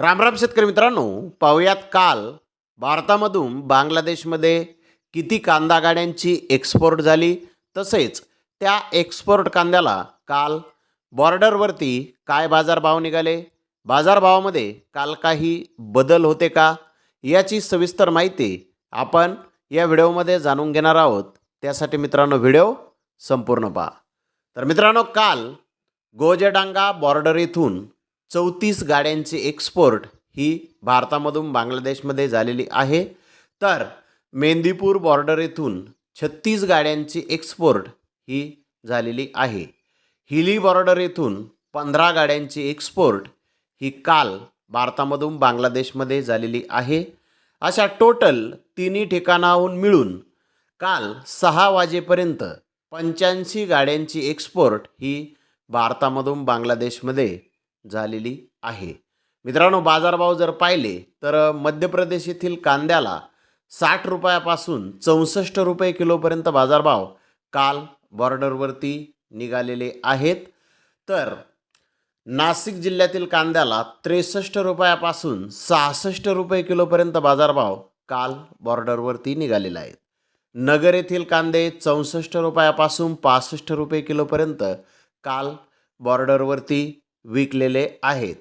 रामराम शेतकरी मित्रांनो पाहुयात काल भारतामधून बांगलादेशमध्ये किती कांदा गाड्यांची एक्सपोर्ट झाली. तसेच त्या एक्सपोर्ट कांद्याला काल बॉर्डरवरती काय बाजारभाव निघाले? बाजारभावामध्ये काल काही बदल होते का? याची सविस्तर माहिती आपण या व्हिडिओमध्ये जाणून घेणार आहोत. त्यासाठी मित्रांनो व्हिडिओ संपूर्ण पहा. तर मित्रांनो काल गोजेडांगा बॉर्डर इथून चौतीस गाड्यांची एक्सपोर्ट ही भारतामधून बांगलादेशमध्ये झालेली आहे. तर मेंदीपूर बॉर्डर येथून छत्तीस गाड्यांची एक्सपोर्ट ही झालेली आहे. हिली बॉर्डर येथून पंधरा गाड्यांची एक्सपोर्ट ही काल भारतामधून बांगलादेशमध्ये झालेली आहे. अशा टोटल तिन्ही ठिकाणाहून मिळून काल सहा वाजेपर्यंत पंच्याऐंशी गाड्यांची एक्सपोर्ट ही भारतामधून बांगलादेशमध्ये झालेली आहे. मित्रांनो बाजारभाव जर पाहिले तर मध्य प्रदेश येथील कांद्याला साठ रुपयापासून चौसष्ट रुपये किलोपर्यंत बाजारभाव काल बॉर्डरवरती निघालेले आहेत. तर नाशिक जिल्ह्यातील कांद्याला त्रेसष्ट रुपयापासून सहासष्ट रुपये किलोपर्यंत बाजारभाव काल बॉर्डरवरती निघालेला आहे. नगर येथील कांदे चौसष्ट रुपयापासून पासष्ट रुपये किलोपर्यंत काल बॉर्डरवरती विकलेले आहेत.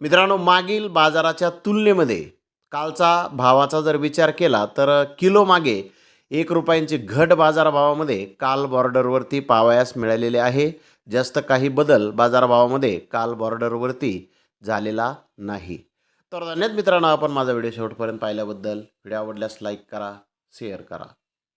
मित्रांनो मागील बाजाराच्या तुलनेमध्ये कालचा भावाचा जर विचार केला तर किलो मागे एक रुपयांची घट बाजारभावामध्ये काल बॉर्डरवरती पावयास मिळालेले आहे. जास्त काही बदल बाजारभावामध्ये काल बॉर्डरवरती झालेला नाही. तर धन्यवाद मित्रांनो आपण माझा व्हिडिओ शेवटपर्यंत पाहिल्याबद्दल. व्हिडिओ आवडल्यास लाईक करा शेअर करा.